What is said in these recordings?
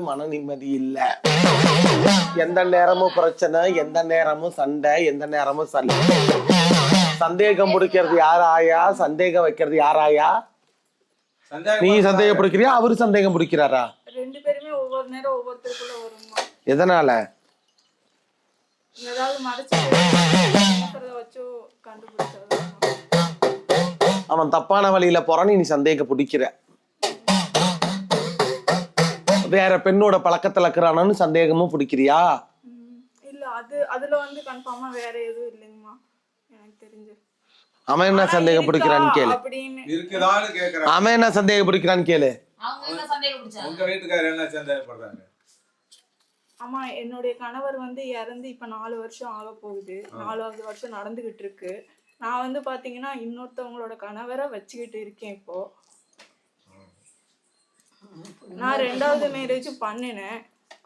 மன நிம்மதி இல்ல. எந்த நேரமும் பிரச்சனை எந்த நேரமும் சண்டை எந்த நேரமும் சண்டை. சந்தேகம் பிடிக்கிறது யார் ஆயா சந்தேகம் வைக்கிறது யார் ஆயா சந்தேகம் நீ சந்தேகம் பிடிக்கிறியா? அவரு சந்தேகம் பிடிக்கிறாரா? ரெண்டு பேருமே ஒவ்வொரு நேரம் ஒவ்வொருத்தருக்குள்ள வருமா? எதனால? அவன் தப்பான வழியில போறான்னு நீ சந்தேகம் பிடிக்கிற. வேற பெண்ணோட பழக்கத்துல இருக்கிறானு சந்தேகமும் பிடிக்கிறியா? இல்ல அது அதுல வந்து கன்ஃபார்மா வேற எதுவும் இல்லைங்கம்மா. எனக்கு தெரிஞ்சு. அவன் என்ன சந்தேகம் பிடிக்கிறான்னு கேளு. அப்படின்னு. இருக்குதான்னு கேக்குறேன். அவன் என்ன சந்தேகம் பிடிக்கிறான்னு கேளு. அவங்க என்ன சந்தேகம் பிடிச்சாங்க? உங்க வீட்டுக்காரர் என்ன சந்தேகப்படுறாங்க? ஆமா என்னுடைய கணவர் வந்து இறந்து இப்ப நாலு வருஷம் ஆக போகுது. நாலாவது வருஷம் நடந்துகிட்டு இருக்கு. நான் வந்து பாத்தீங்கன்னா இன்னொருத்தவங்களோட கணவரை வச்சுக்கிட்டு இருக்கேன் இப்போ. நான் ரெண்டாவது மேரேஜ் பண்ணினேன்.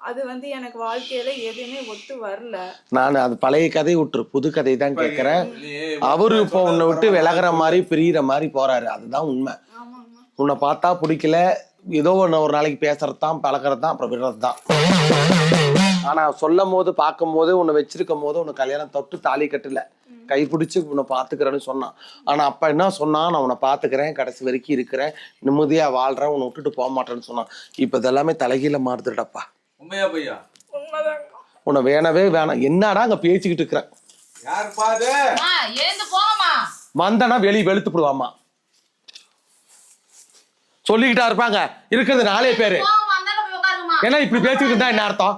அது வந்து எனக்கு வாழ்க்கையில எதுவுமே ஒத்து வரல. நான் அது பழைய கதை விட்டுரு. புது கதை தான் கேட்கிறேன். அவரு இப்போ உன்னை விட்டு விலகுற மாதிரி பிரியிற மாதிரி போறாரு. அதுதான் உண்மை. உன்னை பார்த்தா பிடிக்கல. ஏதோ ஒன்று ஒரு நாளைக்கு பேசுறது தான் பழகிறது தான் அப்புறம் விடுறது தான் ஆனா சொல்லும் போது பார்க்கும் போது உன்னை வச்சிருக்கும் போது உன்னை கல்யாணம் தொட்டு தாலி கட்டல. கை பிடிச்சி உன்னை பாத்துக்கிறேன்னு சொன்னான். ஆனா அப்ப என்ன சொன்னான்? நான் உன்னை பாத்துக்கிறேன் கடைசி வரைக்கும் இருக்கிறேன். நிம்மதியா வாழ்றேன் உன்னை விட்டுட்டு போக மாட்டேன்னு சொன்னான். இப்ப இதெல்லாமே தலைகீழ மாறுதுடப்பா உண்மையா பையா உன்னை வேணவே வேணாம். என்னடா அங்க பேசிக்கிட்டு இருக்கிறேன் வந்தனா வெளியே வெளுத்து போடுவாமா சொல்லிக்கிட்டா இருப்பாங்க. இருக்கிறது நாலே பேரு. ஏன்னா இப்படி பேசிக்கிட்டு இருந்தா என்ன அர்த்தம்?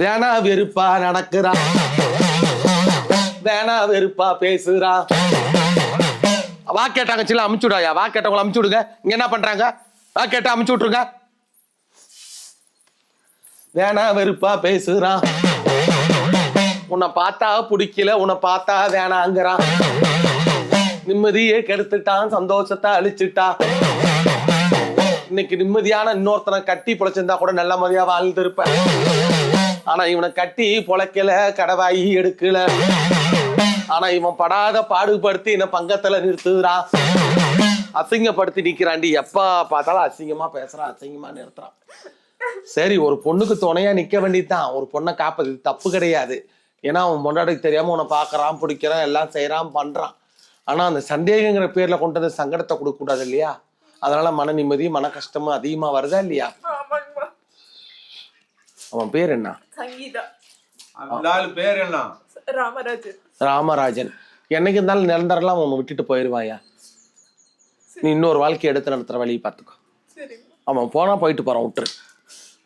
வேணா வெறுப்பா நடக்கிறா. வேணா வெறுப்பா பேசுறா. வா கேட்டாங்க சில அமுச்சு விடாயா வா கேட்டவங்கள அமுச்சு விடுங்க இங்க என்ன பண்றாங்க? வா கேட்டா அமுச்சு விட்டுருங்க. வேணா வெறுப்பா பேசுறா. உன்னை பார்த்தா பிடிக்கல உன்னை பார்த்தா வேணாங்கிறான். நிம்மதியே கெடுத்துட்டான் சந்தோஷத்தை அழிச்சிட்டான் இன்னைக்கு நிம்மதியான இன்னொருத்தனை கட்டி பொழைச்சிருந்தா கூட நல்ல மதியா வாழ்ந்திருப்பேன். ஆனா இவனை கட்டி பொழைக்கல கடவாயி எடுக்கல. ஆனா இவன் படாத பாடுபடுத்தி என்ன பங்கத்துல நிறுத்துறான் அசிங்கப்படுத்தி நிக்கிறாண்டி எப்ப பார்த்தாலும் அசிங்கமா பேசுறான் அசிங்கமா நிறுத்துறான். சரி ஒரு பொண்ணுக்கு துணையா நிக்க வேண்டியதுதான். ஒரு பொண்ணை காப்பது தப்பு கிடையாது. ஏன்னா அவன் பொண்டாட்டிக்கு தெரியாம உன்னை பாக்குறான் பிடிக்கிறான் எல்லாம் செய்யறான் பண்றான். ஆனா அந்த சந்தேகங்கிற பேர்ல கொண்டு வந்து சங்கடத்தை கொடுக்க கூடாது இல்லையா? அதனால மன நிம்மதி மன கஷ்டமும் அதிகமா வருதா இல்லையா? அவன் பேர் என்ன? பேர் என்ன? ராமராஜன். ராமராஜன். என்னைக்கு இருந்தாலும் நிரந்தரம்லாம் அவன் விட்டுட்டு போயிடுவாயா நீ இன்னொரு வாழ்க்கை எடுத்து நடத்துற வழியை பார்த்துக்கோ. அவன் போனா போயிட்டு போறான் விட்டுரு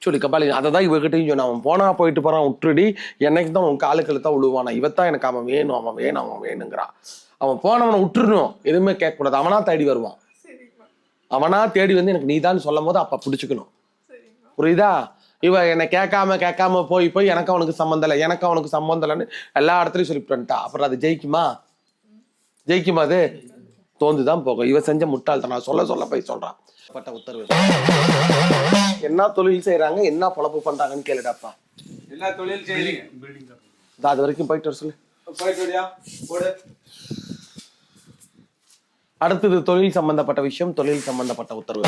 சொல்லி கபாலி அதை தான் இவகிட்டையும் சொன்னான். அவன் போனா போயிட்டு போறான் விட்டுடி என்னைக்கு தான் உன் காலுக்களை தான் விழுவானா இவத்தான் எனக்கு அவன் வேணும் அவன் வேணும் அவன் வேணுங்கிறான். அவன் போனவனை விட்டுறணும் எதுவுமே கேட்கக்கூடாது. அவனா தேடி வருவான். அவனா தேடி வந்து எனக்கு நீதான் சொல்லும் போது அப்ப பிடிச்சிக்கணும். புரியுதா? இவ என்னை கேட்காம கேட்காம போய் போய் எனக்கு அவனுக்கு சம்மந்தம் இல்லை எனக்கு அவனுக்கு சம்மந்தம் இல்லைன்னு எல்லா இடத்துலயும் சொல்லிட்டு வந்துட்டா அப்புறம் அது ஜெயிக்குமா? ஜெயிக்குமா அது? தோந்துதான் போகும். இவ செஞ்ச முட்டாள்தனம். சொல்ல சொல்ல போய் சொல்றான். பட்ட உத்தரவு. என்ன தொழில் செய்றாங்க? என்ன பொழப்பு பண்றாங்கன்னு கேளுடாப்பா. என்ன தொழில் செய்றீங்க? இதோ அது வரைக்கும் போயிட்டு வர சொல்லு. போயிட்டு அடுத்தது தொழில் சம்பந்தப்பட்ட விஷயம் தொழில் சம்பந்தப்பட்ட உத்தரவு.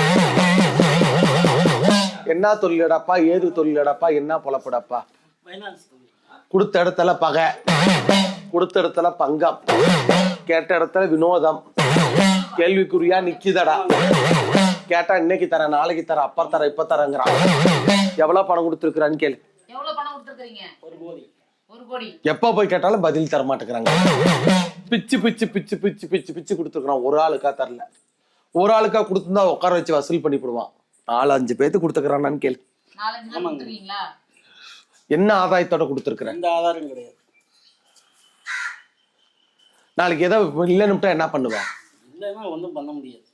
என்ன தொழிலடாப்பா ஏது தொழிலடாப்பா என்ன பொழப்புடாப்பா? கொடுத்த இடத்துல பகை கொடுத்த இடத்துல பங்கம் கேட்ட இடத்துல வினோதம் கேள்விக்குறியா நிக்குதடா. கேட்டா இன்னைக்கு தரேன் நாளைக்கு தரேன் அப்ப தரேன் இப்ப தரேங்கிறான். எவ்வளவு பணம் கொடுத்துருக்குறான்னு கேளு. எப்ப போய் கேட்டாலும் பதில் தர மாட்டேங்கிறாங்க. பிச்சு பிச்சு பிச்சு பிச்சு பிச்சு பிச்சு கொடுத்துருக்கான் ஒரு ஆளுக்கா தரல. ஒரு ஆளுக்கா கொடுத்துருந்தா உட்கார வச்சு வசூல் பண்ணி போடுவான் நாலு அஞ்சு பேத்து கொடுத்துக்கிறானான்னு கேளு. நாலஞ்சு பேர் கொடுத்துருக்கீங்களா என்ன ஆதாயத்தோட கொடுத்துருக்குறேன் எந்த ஆதாரம் கிடையாது. நாளைக்கு ஏதோ இல்லைன்னுட்டா என்ன பண்ணுவேன் இல்லைன்னா ஒன்றும் பண்ண முடியாது.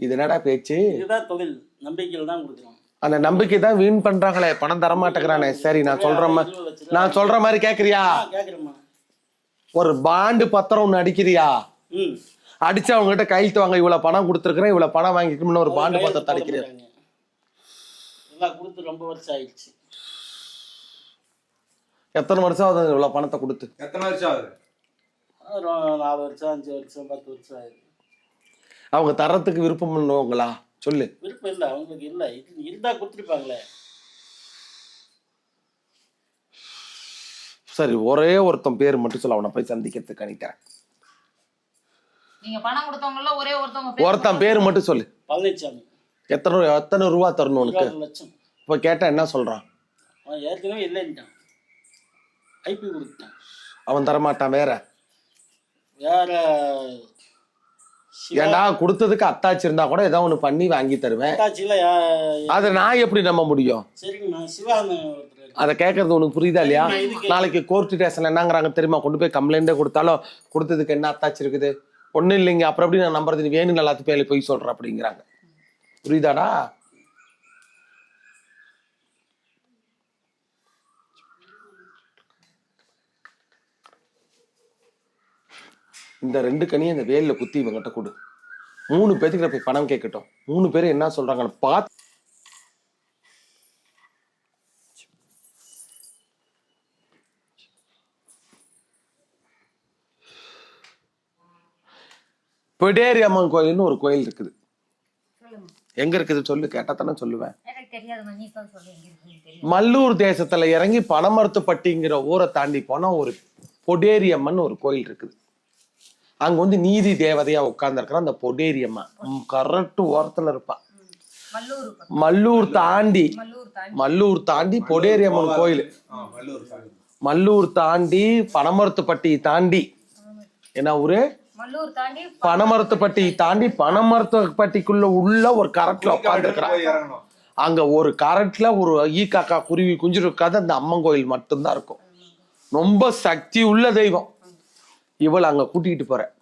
இது என்னடா பேச்சு? இதுதான் தொழில். நம்பிக்கையில் தான் கொடுக்குறோம். அந்த நம்பிக்கை தான் வீண் பண்றாங்களே. பணம் தர மாட்டேங்கிறானே சரி நான் சொல்ற மாதிரி நான் சொல்ற மாதிரி கேக்குறியா? ஆ கேட்குறேம்மா ஒரு பாண்டு பத்திரம் ஒண்ணு அடிக்கிறியா? ம். அடிச்சு அவங்க கிட்ட கையெழுத்து வாங்க இவ்வளவு பணம் கொடுத்துருக்கிறேன் இவ்வளவு பணம் வாங்கிக்கணும்னு ஒரு பாண்டு பத்திரத்தை அடிக்கிறியா? எல்லாம் கொடுத்து ரொம்ப வருஷம் ஆயிடுச்சு. எத்தனை வருஷம் ஆகுது இவ்வளவு பணத்தை கொடுத்து? எத்தனை வருஷம் ஆகுது? நாலு வருஷம் அஞ்சு வருஷம் பத்து வருஷம் ஆயிருக்கு அவங்க தரத்துக்கு விருப்பம் பண்ணுவாங்களா சொல்லு. விருப்பம் இல்லை அவங்களுக்கு இல்லை. இருந்தா கொடுத்துருப்பாங்களே. சரி ஒரே ஒருத்தன் பேர் மட்டும் சொல்ல அவனை போய் சந்திக்கிறதுக்கு அனுப்பிட்டேன் நீங்க பணம் கொடுத்தவங்கள ஒரே ஒருத்தவங்க பேர் ஒருத்தன் பேர் மட்டும் சொல்லு. பழனிசாமி எத்தனை எத்தனை ரூபா தரணும் உனக்கு? லட்சம். இப்போ கேட்டா என்ன சொல்றான்? அவன் ஏற்கனவே இல்லைன்ட்டான். ஐபி கொடுத்தான் அவன் தரமாட்டான் வேற. வேற ஏன்டா கொடுத்ததுக்கு அத்தாச்சி இருந்தா கூட ஏதோ ஒண்ணு பண்ணி வாங்கி தருவேன். அதை நான் எப்படி நம்ப முடியும்? இருக்காரு. அதை கேட்கறது உனக்கு புரியுதா இல்லையா? நாளைக்கு கோர்ட் ஸ்டேஷன் என்னங்கிறாங்க தெரியுமா? கொண்டு போய் கம்ப்ளைண்டே கொடுத்தாலும் கொடுத்ததுக்கு என்ன அத்தாச்சி இருக்குது? ஒண்ணும் இல்லைங்க. அப்புறம் எப்படி நான் நம்புறது? நீ வேணும் எல்லாத்து பேர்ல போய் சொல்ற அப்படிங்கிறாங்க. புரியுதாடா? இந்த ரெண்டு கனியும் இந்த வேல்ல குத்தி இவங்கிட்ட கொடு. மூணு பேத்துக்கிட்ட போய் பணம் கேட்கட்டும். மூணு பேரும் என்ன சொல்றாங்கன்னு பார்த்து பிடேரி அம்மன் கோயில்னு ஒரு கோயில் இருக்குது. எங்க இருக்குது சொல்லு கேட்டா தானே சொல்லுவேன். எனக்கு தெரியாதுமா நீ தான் சொல்லு எங்க இருக்குன்னு தெரியும் மல்லூர் தேசத்துல இறங்கி பனமரத்துப்பட்டிங்கிற ஊரை தாண்டி போனா ஒரு பொடேரி அம்மன் ஒரு கோயில் இருக்குது. அங்க வந்து நீதி தேவதையா உட்கார்ந்துருக்கிற அந்த பொடேரி அம்மன் கரெக்ட் ஓரத்துல இருப்பா. மல்லூர் தாண்டி மல்லூர் தாண்டி. மல்லூர் தாண்டி பொடேரி அம்மன் கோயில். மல்லூர் தாண்டி. பனமரத்துப்பட்டி தாண்டி என்ன ஊரு? பனமரத்துப்பட்டி தாண்டி பனமரத்துப்பட்டிக்குள்ள உள்ள ஒரு போய் இறங்கணும். அங்க ஒரு கரட்ல ஒரு ஈ காக்கா குருவி குஞ்சு இருக்காது அந்த அம்மன் கோயில் மட்டும்தான் இருக்கும். ரொம்ப சக்தி உள்ள தெய்வம். இவளை அங்க கூட்டிகிட்டு போற.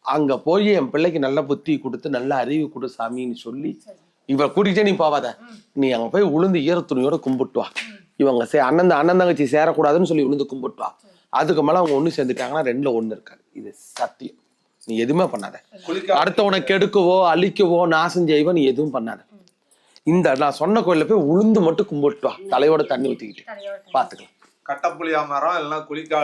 அங்க போய் என் பிள்ளைக்கு நல்ல புத்தி கொடுத்து நல்ல அறிவு கொடு சாமின்னு சொல்லி இவ கூட்டிகிட்டே நீ போவாத. நீ அங்க போய் உளுந்து ஈர துணியோட கும்பிட்டு வா. இவங்க சே அண்ணன் அண்ணன் தங்கச்சி சேரக்கூடாதுன்னு சொல்லி உளுந்து கும்பிட்டு வா. அதுக்கு மேல அவங்க ஒண்ணு சேர்ந்துட்டாங்கன்னா ரெண்டுல ஒண்ணு இருக்காது. இது சத்தியம். நீ எதுவுமே பண்ணாத. குளிக்க அடுத்தவனை கெடுக்கவோ அழிக்கவோ நாசம் செய்வோ நீ எதுவும் பண்ணாத. இந்த நான் சொன்ன கோயில்ல போய் உளுந்து மட்டும் கும்பிட்டு வா. தலையோட தண்ணி ஊத்திக்கிட்டு. பாத்துக்கலாம். கட்டப்புளியா மரம் இல்லைன்னா குளிக்கா